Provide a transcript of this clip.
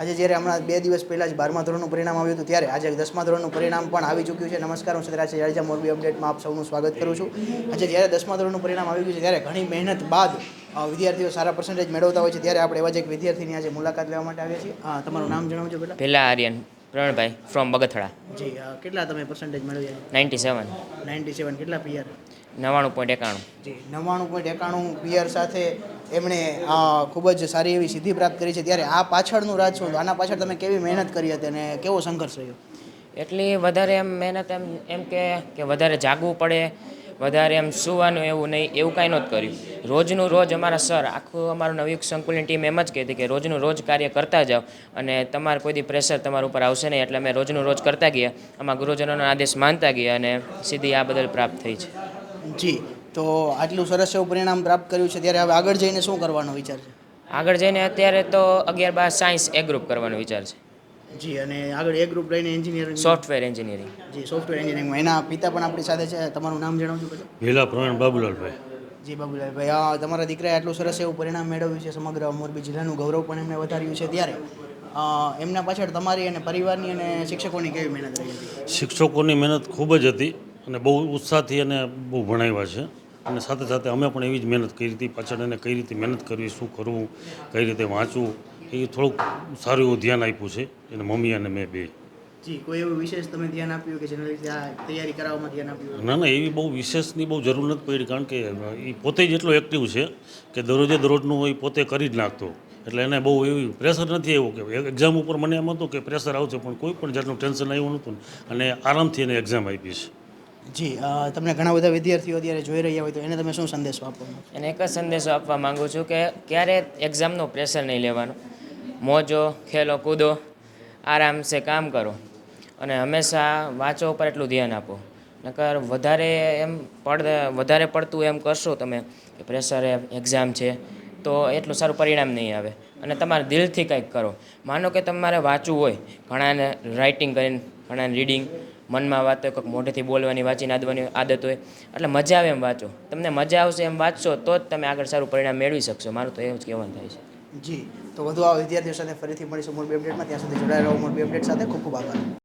આજે જ્યારે હમણાં બે દિવસ પહેલાં જ બારમા ધોરણનું પરિણામ આવ્યું હતું ત્યારે આજે દસમા ધોરણનું પરિણામ પણ આવી ચૂક્યું છે. નમસ્કાર હું સદરાજ જાડેજા મોરબી અપડેટમાં આપ સૌનું સ્વાગત કરું છું. આજે જ્યારે દસમા ધોરણનું પરિણામ આવી ગયું છે ત્યારે ઘણી મહેનત બાદ વિદ્યાર્થીઓ સારા પર્સન્ટેજ મેળવતા હોય છે. ત્યારે આપણે એવા જ એક વિદ્યાર્થીની આજે મુલાકાત લેવા માટે આવ્યા છીએ. હા તમારું નામ જણાવજો પહેલાં. પહેલા આર્યન પ્રણભાઈ ફ્રોમ બગથડા જી કેટલા તમે પર્સન્ટેજ મેળવ્યા? નાઇન્ટી સેવન નાઇન્ટી સેવન કેટલા પીઆર નવ્વાણું પોઈન્ટ એકાણું. જી નવ્વાણું પોઈન્ટ એકાણું પીઆર સાથે એમણે ખૂબ જ સારી એવી સિદ્ધિ પ્રાપ્ત કરી છે. ત્યારે આ પાછળનું રાજ શું? આના પાછળ તમે કેવી મહેનત કરી હતી અને કેવો સંઘર્ષ રહ્યો એટલી વધારે એમ મહેનત એમ એમ કે કે વધારે જાગવું પડે વધારે એમ સુવાનું એવું નહીં એવું કાંઈ નહોતું કર્યું. રોજનું રોજ અમારા સર આખું અમારું નવયુગ સંકુલની ટીમ એમ જ કહેતી કે રોજનું રોજ કાર્ય કરતા જાઓ અને તમારે કોઈ દી પ્રેશર તમારા ઉપર આવશે નહીં એટલે અમે રોજનું રોજ કરતા ગયા. અમારા ગુરુજનોનો આદેશ માનતા ગયા અને સીધી આ બદલ પ્રાપ્ત થઈ છે. જી. તો આટલું સરસ એવું પરિણામ પ્રાપ્ત કર્યું છે ત્યારે હવે આગળ જઈને શું કરવાનો વિચાર છે? આગળ જઈને અત્યારે તો અગિયાર બાર સાયન્સ એ ગ્રુપ કરવાનો વિચાર છે. જી અને આગળ એ ગ્રુપ લઈને એન્જિનિયરિંગ સોફ્ટવેર એન્જિનિયરિંગ જી સોફ્ટવેર એન્જિનિયરિંગમાં એના પિતા પણ આપણી સાથે છે. તમારું નામ જણાવજો બેટા ભીલા પ્રવીણ બાબુલાલભાઈ. જી બાબુલાલભાઈ. હા તમારા દીકરાએ આટલું સરસ એવું પરિણામ મેળવ્યું છે સમગ્ર મોરબી જિલ્લાનું ગૌરવ પણ એમને વધાર્યું છે. ત્યારે એમના પાછળ તમારી અને પરિવારની અને શિક્ષકોની કેવી મહેનત રહી હતી? શિક્ષકોની મહેનત ખૂબ જ હતી અને બહુ ઉત્સાહથી અને બહુ ભણાવ્યા છે. અને સાથે સાથે અમે પણ એવી જ મહેનત કરી હતી પાછળ એને કઈ રીતે મહેનત કરવી શું કરવું કઈ રીતે વાંચવું એ થોડુંક સારું એવું ધ્યાન આપ્યું છે. એને મમ્મી અને મેં બે. જી કોઈ એવું વિશેષ તમે ધ્યાન આપ્યું કે જેના લીધે આ તૈયારી કરાવવામાં ધ્યાન આપ્યું? ના ના એવી બહુ વિશેષની બહુ જરૂર નથી પડી કારણ કે એ પોતે જ એટલો એક્ટિવ છે કે દરરોજે દરરોજનું એ પોતે કરી જ નાખતો. એટલે એને બહુ એવી પ્રેશર નથી એવું કે એક્ઝામ ઉપર મને એમ હતું કે પ્રેશર આવશે પણ કોઈ પણ જાતનું ટેન્શન આવ્યું નહોતું અને આરામથી એને એક્ઝામ આપી છે જી તમને ઘણા બધા વિદ્યાર્થીઓ અત્યારે જોઈ રહ્યા હોય તો એને તમે શું સંદેશો આપો? એને એક જ સંદેશો આપવા માંગુ છું કે ક્યારે એક્ઝામનો પ્રેશર નહીં લેવાનો. મોજો, ખેલો, કૂદો આરામ સે કામ કરો અને હંમેશા વાંચો ઉપર એટલું ધ્યાન આપો. નકર વધારે એમ પડ વધારે પડતું એમ કરશો તમે કે પ્રેશર એક્ઝામ છે, તો એટલું સારું પરિણામ નહીં આવે. અને તમારે દિલથી કંઈક કરો. માનો કે તમારે વાંચવું હોય, ઘણાને રાઇટિંગ કરીને, ઘણાને રીડિંગ મનમાં વાત હોય કોઈક મોઢેથી બોલવાની, વાંચીને આદવાની આદત હોય. એટલે મજા આવે એમ વાંચો. તમને મજા આવશે એમ વાંચશો તો જ તમે આગળ સારું પરિણામ મેળવી શકશો. મારું તો એવું જ કહેવાનું થાય છે. જી. તો વધુ આ વિદ્યાર્થીઓ સાથે ફરીથી મળીશું. મોરબી અપડેટમાં. ત્યાં સુધી જોડાયેલા મોરબી અપડેટ સાથે ખૂબ ખૂબ આભાર.